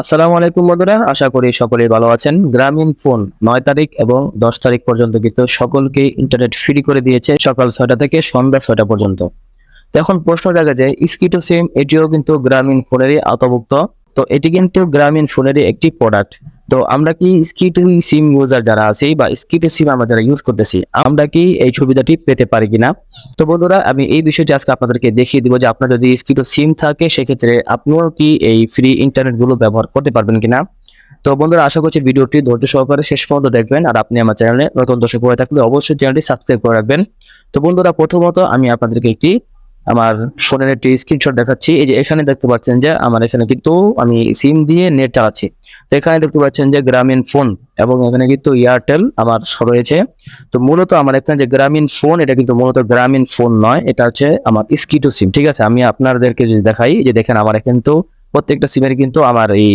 আসসালামু আলাইকুম বন্ধুরা, আশা করি সকলেই ভালো আছেন। গ্রামীণ ফোন নয় তারিখ এবং দশ তারিখ পর্যন্ত কিন্তু সকলকে ইন্টারনেট ফ্রি করে দিয়েছে সকাল ছয়টা থেকে সন্ধ্যা ছয়টা পর্যন্ত। তো এখন প্রশ্ন জায়গা যে স্কিটো সিম এটিও কিন্তু গ্রামীণ ফোনেরই আওতাভুক্ত। তো এটি কিন্তু গ্রামীণ ফোনেরই একটি প্রোডাক্ট তো আমরা কি স্কিটো সিম ইউজার যারা আছি বা স্কিটো সিম আমরা যারা ইউজ করতেছি, আমরা কি এই সুবিধাটি পেতে পারি কিনা? তো বন্ধুরা, আমি এই বিষয়টি আজকে আপনাদেরকে দেখিয়ে দিব যে আপনার যদি স্কিটো সিম থাকে, সেক্ষেত্রে আপনিও কি এই ফ্রি ইন্টারনেটগুলো ব্যবহার করতে পারবেন কিনা? তো বন্ধুরা, আশা করছি ভিডিওটি ধৈর্য সহকারে শেষ পর্যন্ত দেখবেন আর আপনি আমার চ্যানেলে নতুন দর্শক হয়ে থাকলে অবশ্যই চ্যানেলটি সাবস্ক্রাইব করে রাখবেন। তো বন্ধুরা, প্রথমত আমি আপনাদেরকে একটি আমার ফোনের একটি স্ক্রিনশট দেখাচ্ছি। এই যে এখানে দেখতে পাচ্ছেন যে আমার এখানে কিন্তু আমি সিম দিয়ে নেট চালাচ্ছি। তো এখানে দেখতে পাচ্ছেন যে গ্রামীণ ফোন এবং এখানে কিন্তু এয়ারটেল আমার রয়েছে। তো মূলত আমার এখানে যে গ্রামীণ ফোন, এটা কিন্তু মূলত গ্রামীণ ফোন নয়, এটা হচ্ছে আমার স্কিটো সিম, ঠিক আছে? আমি আপনাদেরকে যদি দেখাই, যে দেখেন আমার এখানে কিন্তু প্রত্যেকটা সিমের কিন্তু আমার এই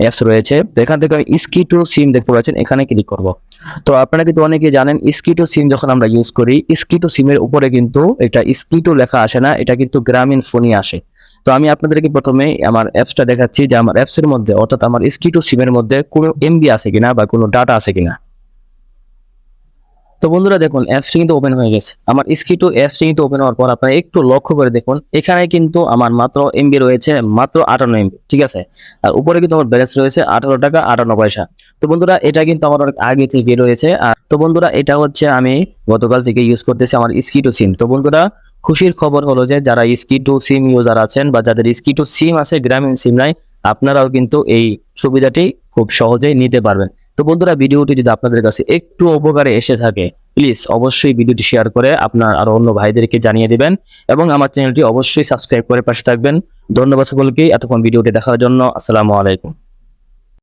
অ্যাপস রয়েছে। তো এখান থেকে আমি স্কিটো সিম দেখতে পাচ্ছেন, এখানে ক্লিক করব। তো আপনারা কিন্তু অনেকে জানেন, স্কিটো সিম যখন আমরা ইউজ করি, স্কিটো সিমের উপরে কিন্তু এটা স্কিটো লেখা আসে না, এটা কিন্তু গ্রামীণ ফোনই আসে। তো আমি আপনাদেরকে প্রথমে আমার অ্যাপসটা দেখাচ্ছি যে আমার অ্যাপসের মধ্যে, অর্থাৎ আমার স্কিটো সিমের মধ্যে কোনো এমবি আছে কিনা বা কোনো ডাটা আছে কিনা। তো বন্ধুরা দেখুন অ্যাপসটি কিন্তু ওপেন হয়ে গেছে। আমার স্কিটো অ্যাপসটি কিন্তু ওপেন হওয়ার পর আপনারা একটু লক্ষ্য করে দেখুন, এখানে কিন্তু আমার মাত্র এমবি রয়েছে, মাত্র আটান্ন এমবি ঠিক আছে? আর উপরে কিন্তু আমার ব্যালেন্স রয়েছে আঠারো টাকা আটান্ন পয়সা। তো বন্ধুরা, এটা কিন্তু আমার অনেক আগে থেকে রয়েছে। আর তো বন্ধুরা, এটা হচ্ছে আমি গতকাল থেকে ইউজ করতেছি আমার স্কিটো সিম তো বন্ধুরা খুশির খবর হলো যে যারা স্কিটো সিম ইউজার আছেন বা যাদের স্কিটো সিম আছে, গ্রামীণ সিম নাই, আপনারাও কিন্তু এই সুবিধাটি খুব সহজেই নিতে পারবেন। তো বন্ধুরা, ভিডিওটি যদি আপনাদের কাছে একটু উপকারে এসে থাকে প্লিজ অবশ্যই ভিডিওটি শেয়ার করে আপনার আর অন্য ভাইদেরকে জানিয়ে দিবেন এবং আমার চ্যানেলটি অবশ্যই সাবস্ক্রাইব করে পাশে থাকবেন। ধন্যবাদ সকলকে, এতক্ষণ ভিডিওটি দেখার জন্য আসসালামু আলাইকুম।